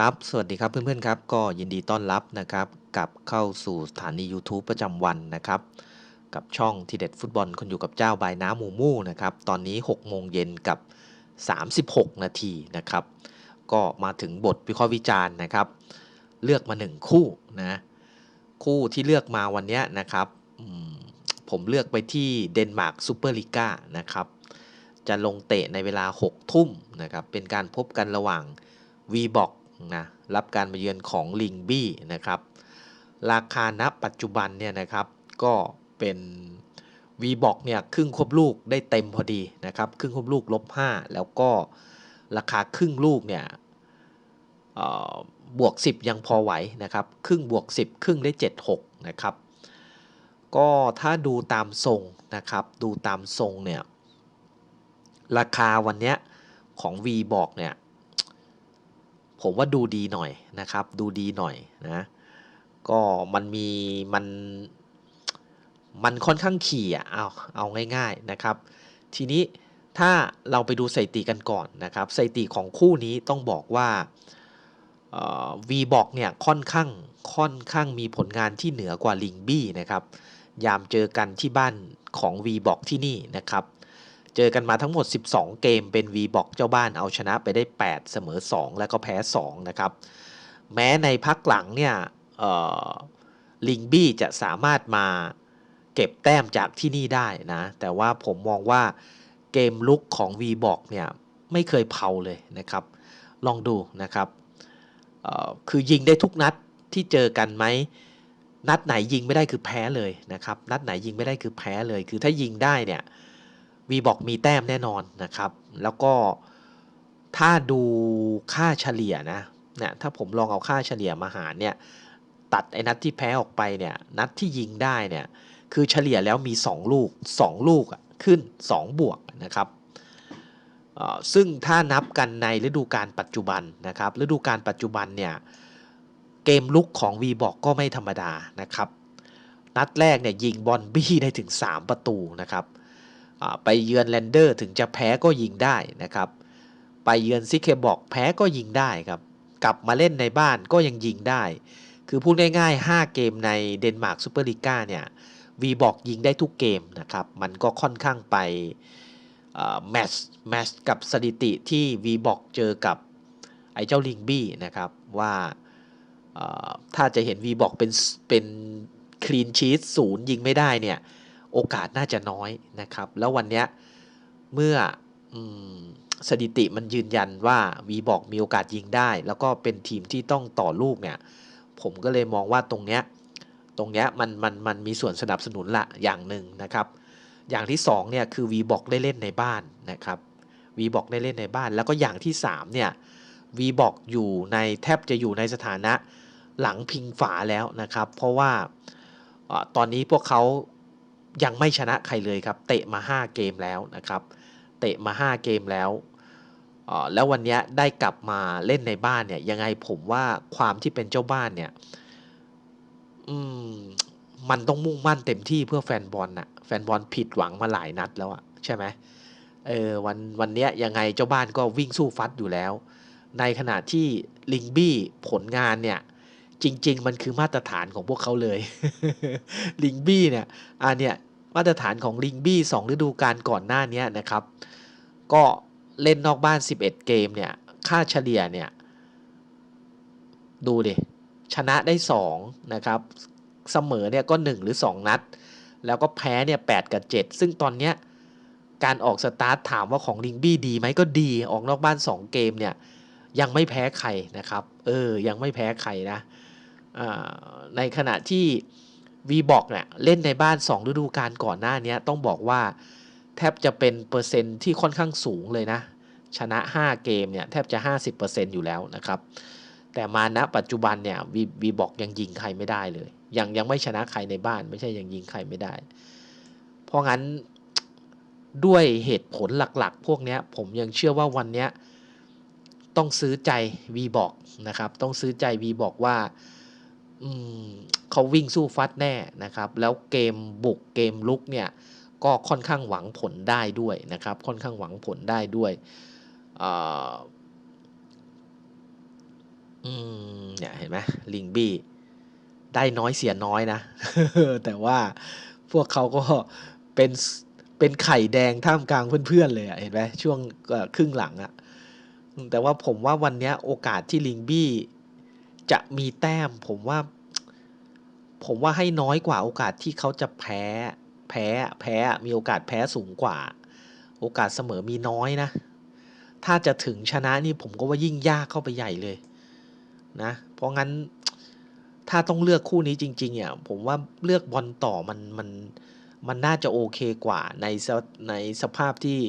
ครับ สวัสดีครับเพื่อนๆครับ ก็ยินดีต้อนรับนะครับกลับเข้าสู่สถานี YouTube ประจำวันนะครับ กับช่องทีเด็ดฟุตบอลคนอยู่กับเจ้าบายน้ำหมูมูนะครับ ตอนนี้ 6 โมงเย็นกับ 36 นาทีนะครับ ก็มาถึงบทวิเคราะห์วิจารณ์นะครับ เลือกมา 1 คู่นะ คู่ที่เลือกมาวันนี้นะครับ ผมเลือกไปที่เดนมาร์กซูเปอร์ลีกานะครับ จะลงเตะในเวลา 6 ทุ่มนะครับ เป็นการพบกันระหว่าง v b o x นะรับการมาเยือนของลิงบี้นะครับราคาณปัจจุบันเนี่ยนะครับก็เป็น v b o x เนี่ยครึ่งครบลูกได้เต็มพอดีนะครับครึ่งครบลูกลบ 5 แล้วก็ราคาครึ่งลูกเนี่ยบวก 10 ยังพอไหวนะครับครึ่งบวก 10 ครึ่งได้ 76 นะครับก็ถ้าดูตามทรงนะครับดูตามทรงเนี่ยราคาวันเนี้ยของ V บอกเนี่ย ผมว่าดูดีหน่อยนะครับ ดูดีหน่อยนะ ก็มันมีมันมันค่อนข้างขี่อะเอาเอาง่ายๆนะครับ ทีนี้ถ้าเราไปดูสถิติกันก่อนนะครับสถิติของคู่นี้ต้องบอกว่าวีบอกเนี่ยค่อนข้างค่อนข้างมีผลงานที่เหนือกว่าลิงบี้นะครับ ยามเจอกันที่บ้านของ v บอกที่นี่นะครับ เจอกันมาทั้งหมด 12 เกมเป็น v บอกเจ้าบ้านเอาชนะไปได้ 8 เสมอ 2 แล้วก็แพ้ 2 นะครับ แม้ในพักหลังเนี่ยลิงบี้จะสามารถมาเก็บแต้มจากที่นี่ได้นะ แต่ว่าผมมองว่าเกมลุกของ v บอกเนี่ยไม่เคยเผาเลยนะครับ ลองดูนะครับคือยิงได้ทุกนัดที่เจอกันไหมนัดไหนยิงไม่ได้คือแพ้เลยนะครับ นัดไหนยิงไม่ได้คือแพ้เลย คือถ้ายิงได้เนี่ย วีบอกมีแต้มแน่นอนนะครับ แล้วก็ถ้าดูค่าเฉลี่ยนะเนี่ยถ้าผมลองเอาค่าเฉลี่ยมาหารเนี่ยตัดไอ้นัดที่แพ้ออกไปเนี่ยนัดที่ยิงได้เนี่ยคือเฉลี่ยแล้วมี 2 ลูก 2 ลูกขึ้น 2 บวกนะครับซึ่งถ้านับกันในฤดูกาลปัจจุบันนะครับฤดูกาลปัจจุบันเนี่ยเกมลุกของ v บอกก็ไม่ธรรมดานะครับ นัดแรกเนี่ยยิงบอลบี้ได้ถึง 3 ประตูนะครับ ไปเยือนแลนเดอร์ถึงจะแพ้ก็ยิงได้นะครับ ไปเยือนซิเคบอกแพ้ก็ยิงได้ครับ กลับมาเล่นในบ้านก็ยังยิงได้ คือพูดง่ายๆ 5 เกมในเดนมาร์กซูเปอร์ลีกาเนี่ยวีบอกยิงได้ทุกเกมนะครับ มันก็ค่อนข้างไปแมชแมชกับสถิติที่วีบอกเจอกับไอ้เจ้าลิงบี้นะครับว่าถ้าจะเห็น V บอกเป็นเป็นคลีนชีสศูนย์ยิงไม่ได้เนี่ย โอกาสน่าจะน้อยนะครับ แล้ววันนี้เมื่อสถิติมันยืนยันว่า V บอกมีโอกาสยิงได้ แล้วก็เป็นทีมที่ต้องต่อลูกเนี่ย ผมก็เลยมองว่าตรงเนี้ยตรงเนี้ยมันมันมันมีส่วนสนับสนุนละอย่างหนึ่งนะครับ อย่างที่2เนี่ยคือ V บอกได้เล่นในบ้านนะครับ V บอกได้เล่นในบ้าน แล้วก็อย่างที่3เนี่ย V บอกอยู่ในแทบจะอยู่ในสถานะหลังพิงฝาแล้วนะครับ เพราะว่าตอนนี้พวกเขา ยังไม่ชนะใครเลยครับ เตะมา 5 เกมแล้วนะครับ เตะมา 5 เกมแล้วแล้ววันนี้ได้กลับมาเล่นในบ้านเนี่ย ยังไงผมว่าความที่เป็นเจ้าบ้านเนี่ยมมันต้องมุ่งมั่นเต็มที่เพื่อแฟนบอลน่ะ แฟนบอลผิดหวังมาหลายนัดแล้วอะใช่ไหมเออวันวันนี้ยังไงเจ้าบ้านก็วิ่งสู้ฟัดอยู่แล้ว ในขณะที่ลิงบี้ผลงานเนี่ย จริง ๆ มันคือมาตรฐานของพวกเขาเลยลิงบี้เนี่ยอันเนี่ยมาตรฐานของลิงบี้สองฤดูกาลก่อนหน้านี้นะครับ ก็เล่นนอกบ้าน 11 เกมเนี่ย ค่าเฉลี่ยเนี่ย ดูดิ ชนะได้ 2 นะครับ เสมอเนี่ยก็ 1 หรือ 2 นัด แล้วก็แพ้เนี่ย8กับ 7 ซึ่งตอนเนี้ยการออกสตาร์ทถามว่าของลิงบี้ดีไหมก็ดี ออกนอกบ้าน 2 เกมเนี่ย ยังไม่แพ้ใครนะครับ เออ ยังไม่แพ้ใครนะ ในขณะที่ v บอกเนี่ยเล่นในบ้าน 2 ฤดูกาลก่อนหน้านี้ต้องบอกว่าแทบจะเป็นเปอร์เซ็นต์ที่ค่อนข้างสูงเลยนะ ชนะ 5 เกมเนี่ยแทบจะ 50%อยู่แล้วนะครับ แต่มาณปัจจุบันเนี่ยวีวีบอกยังยิงใครไม่ได้เลย ยังยังไม่ชนะใครในบ้านไม่ใช่ยังยิงใครไม่ได้ เพราะงั้นด้วยเหตุผลหลักๆ พวกนี้ผมยังเชื่อว่าวันนี้ต้องซื้อใจวีบอกนะครับ ต้องซื้อใจวีบอกว่า เขาวิ่งสู้ฟัดแน่นะครับ แล้วเกมบุกเกมลุกเนี่ยก็ค่อนข้างหวังผลได้ด้วยนะครับ ค่อนข้างหวังผลได้ด้วยเนี่ยเห็นไหมลิงบี้ได้น้อยเสียน้อยนะ แต่ว่าพวกเขาก็เป็นเป็นไข่แดงท่ามกลางเพื่อนๆเลยเห็นไหมช่วงครึ่งหลังอะแต่ว่าผมว่าวันนี้โอกาสที่ลิงบี้ จะมีแต้มผมว่า ผมว่าให้น้อยกว่าโอกาสที่เขาจะแพ้ แพ้แพ้มีโอกาสแพ้สูงกว่า โอกาสเสมอมีน้อยนะ ถ้าจะถึงชนะนี่ผมก็ว่ายิ่งยากเข้าไปใหญ่เลยนะ เพราะงั้นถ้าต้องเลือกคู่นี้จริงๆอะผมว่าเลือกบอลต่อมันมันมันน่าจะโอเคกว่าในในสภาพที่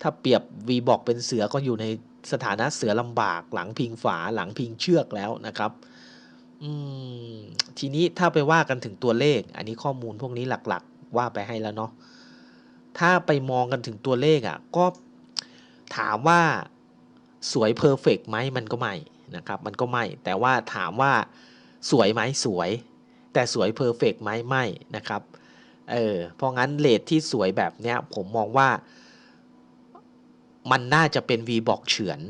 ถ้าเปรียบวีบอกเป็นเสือก็อยู่ใน สถานะเสือลำบากหลังพิงฝาหลังพิงเชือกแล้วนะครับทีนี้ถ้าไปว่ากันถึงตัวเลข อันนี้ข้อมูลพวกนี้หลักๆ ว่าไปให้แล้วเนาะถ้าไปมองกันถึงตัวเลขอะก็ถามว่าสวยเพอร์เฟกไหมมันก็ไม่นะครับมันก็ไม่ แต่ว่าถามว่าสวยไหมสวย แต่สวยเพอร์เฟกไหมไม่นะครับเออเพราะงั้นเลทที่สวยแบบเนี้ยผมมองว่า มันน่าจะเป็น V บอกเฉือน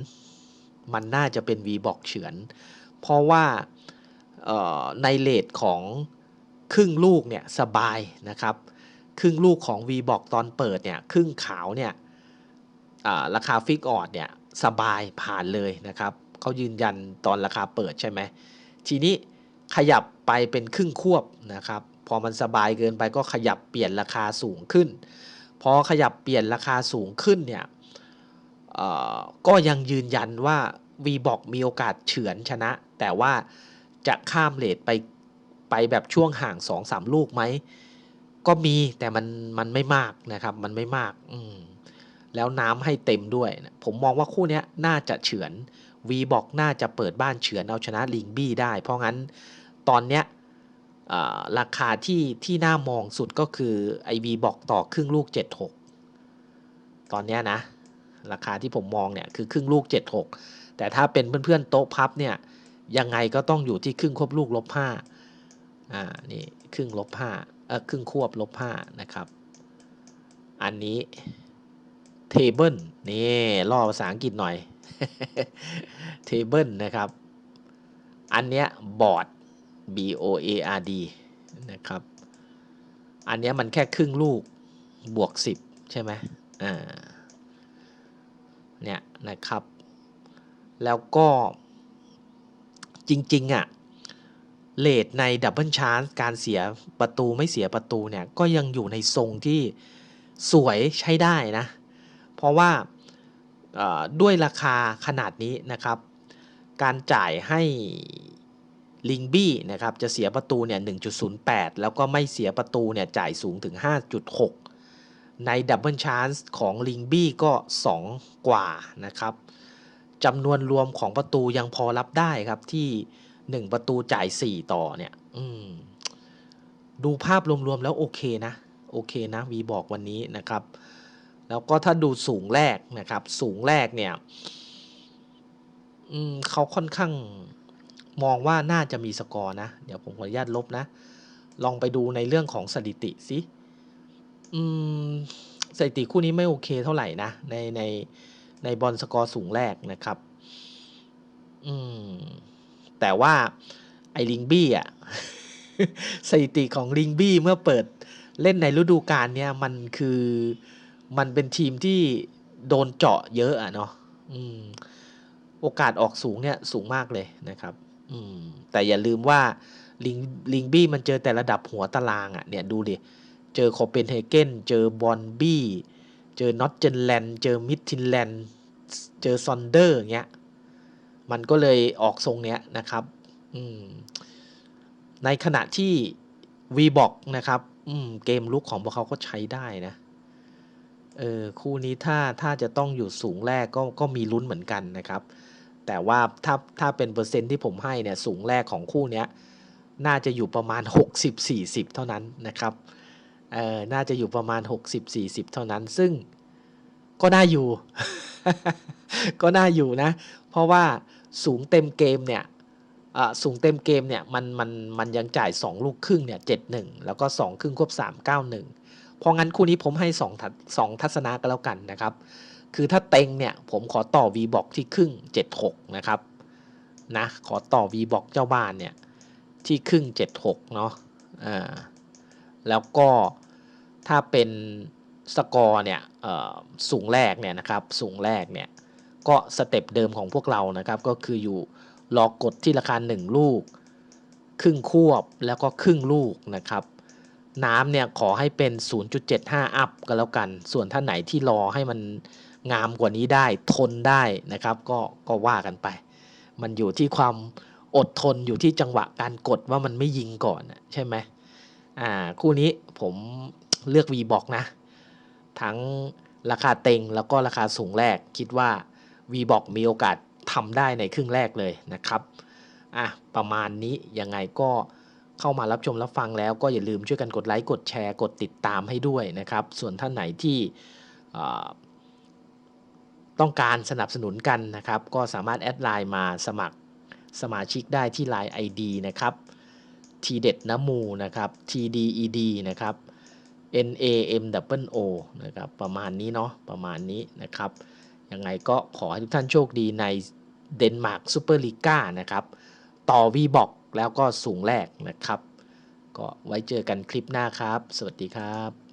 มันน่าจะเป็น V บอกเฉือน เพราะว่าในเลทของครึ่งลูกเนี่ยสบายนะครับ ครึ่งลูกของ V บอกตอนเปิดเนี่ยครึ่งขาวเนี่ยราคาฟิกออดเนี่ยสบายผ่านเลยนะครับเขายืนยันตอนราคาเปิดใช่ไหมทีนี้ขยับไปเป็นครึ่งควบนะครับ พอมันสบายเกินไปก็ขยับเปลี่ยนราคาสูงขึ้น พอขยับเปลี่ยนราคาสูงขึ้นเนี่ย ก็ยังยืนยันว่า v b o x มีโอกาสเฉือนชนะ แต่ว่าจะข้ามเลทไปไปแบบช่วงห่าง2-3ลูกไหม ก็มีแต่มันมันไม่มากนะครับ มันไม่มาก อืมแล้วน้ำให้เต็มด้วย ผมมองว่าคู่นี้น่าจะเฉือน V บอกน่าจะเปิดบ้านเฉือนเอาชนะลิงบี้ได้ เพราะงั้นตอนเนี้ยราคาที่ที่น่ามองสุดก็คือไอ V บอกต่อครึ่งลูก 76 ตอนเนี้ยนะ ราคาที่ผมมองเนี่ยคือครึ่งลูก 76 แต่ถ้าเป็นเพื่อนๆโต๊ะพับเนี่ยยังไงก็ต้องอยู่ที่ครึ่งควบลูกลบ5อ่านี่ครึ่งลบ5เออครึ่งควบลบ5นะครับ อันนี้ table นี่ล่อภาษาอังกฤษหน่อย table นะครับ อันเนี้ยบอร์ด b o a r d นะครับ อันเนี้ยมันแค่ครึ่งลูกบวก 10 ใช่ไหมอ่า เนี่ยนะครับ แล้วก็จริงๆอะ่ะเลทในดับเบิลชาร์การเสียประตูไม่เสียประตูเนี่ย ก็ยังอยู่ในทรงที่สวยใช้ได้นะ เพราะว่าด้วยราคาขนาดนี้นะครับ การจ่ายให้ลิงบี้นะครับจะเสียประตูเนี่ย 1.08 แล้วก็ไม่เสียประตูเนี่ย จ่ายสูงถึง 5.6 ในดับเบิลชาร์ของลิงบี้ก็ 2 กว่านะครับจำนวนรวมของประตูยังพอรับได้ครับที่ 1 ประตูจ่าย 4 ต่อเนี่ยดูภาพรวมๆแล้วโอเคนะ โอเคนะวีบอกวันนี้นะครับ แล้วก็ถ้าดูสูงแรกนะครับ สูงแรกเนี่ยเขาค่อนข้างมองว่าน่าจะมีสกอร์นะ เดี๋ยวผมขออนุญาตลบนะ ลองไปดูในเรื่องของสถิติสิ อืมสถิติคู่นี้ไม่โอเคเท่าไหร่นะ ในในในบอลสกอร์สูงแรกนะครับ อืม แต่ว่าไอ้ลิงบี้อะสถิติของลิงบี้เมื่อเปิดเล่นในฤดูกาลเนี้ยมันคือมันเป็นทีมที่โดนเจาะเยอะอะเนาะอืม โอกาสออกสูงเนี่ยสูงมากเลยนะครับ อืม แต่อย่าลืมว่าลิงลิงบี้มันเจอแต่ระดับหัวตารางอะ่ะเนี่ยดูดิเจอโคเปนเฮเกนเจอบอนบี้เจอนอตเจนแลนด์เจอมิดทินแลนด์เจอซอนเดอร์เงี้ยมันก็เลยออกทรงเนี้ยนะครับในขณะที่วีบอกนะครับเกมลุกของพวกเขาก็ใช้ได้นะเออคู่นี้ถ้าถ้าจะต้องอยู่สูงแรกก็ก็มีลุ้นเหมือนกันนะครับ แต่ว่าถ้าถ้าเป็นเปอร์เซ็นต์ที่ผมให้เนี่ยสูงแรกของคู่เนี้ยน่าจะอยู่ประมาณ 60-40 เท่านั้นนะครับ เออน่าจะอยู่ประมาณ 60-40 เท่านั้น ซึ่งก็น่าอยู่ ก็น่าอยู่นะ เพราะว่าสูงเต็มเกมเนี่ยอ่าสูงเต็มเกมเนี่ยมันมันมันยังจ่าย 2 ลูกครึ่งเนี่ย71แล้วก็ 2 ครึ่งควบ 3 91 เพราะงั้นคู่นี้ผมให้2ทัศสองทัศนะกันแล้วกันนะครับ คือถ้าเต็งเนี่ยผมขอต่อ V บอกที่ครึ่ง 76 นะครับนะขอต่อ V บอกเจ้าบ้านเนี่ยที่ครึ่ง 76 เนาะอ่า แล้วก็ถ้าเป็นสกอร์เนี่ยสูงแรกเนี่ยนะครับสูงแรกเนี่ยก็สเต็ปเดิมของพวกเรานะครับก็คืออยู่รอกดที่ราคา 1 ลูก ครึ่งควบแล้วก็ครึ่งลูกนะครับน้ำเนี่ยขอให้เป็น 0.75 อัพก็แล้วกัน ส่วนท่านไหนที่รอให้มันงามกว่านี้ได้ทนได้นะครับ ก็ก็ว่ากันไป มันอยู่ที่ความอดทนอยู่ที่จังหวะการกดว่ามันไม่ยิงก่อนใช่ไหม อ่าคู่นี้ผมเลือก V บอกนะ ทั้งราคาเต็งแล้วก็ราคาสูงแรก คิดว่า V บอกมีโอกาสทำได้ในครึ่งแรกเลยนะครับอะประมาณนี้ยังไงก็เข้ามารับชมรับฟังแล้วก็อย่าลืมช่วยกันกดไลค์กดแชร์กดติดตามให้ด้วยนะครับ ส่วนท่านไหนที่ต้องการสนับสนุนกันนะครับ ก็สามารถแอดไลน์มาสมัครสมาชิกได้ที่ Line ID นะครับ ทีเด็ดน้ำมูนะครับ TDED นะครับ N A M W O นะครับประมาณนี้เนาะประมาณนี้นะครับยังไงก็ขอให้ทุกท่านโชคดีในเดนมาร์กซูเปอร์ลีกานะครับ ต่อวีบอกแล้วก็สูงแรกนะครับ ก็ไว้เจอกันคลิปหน้าครับ สวัสดีครับ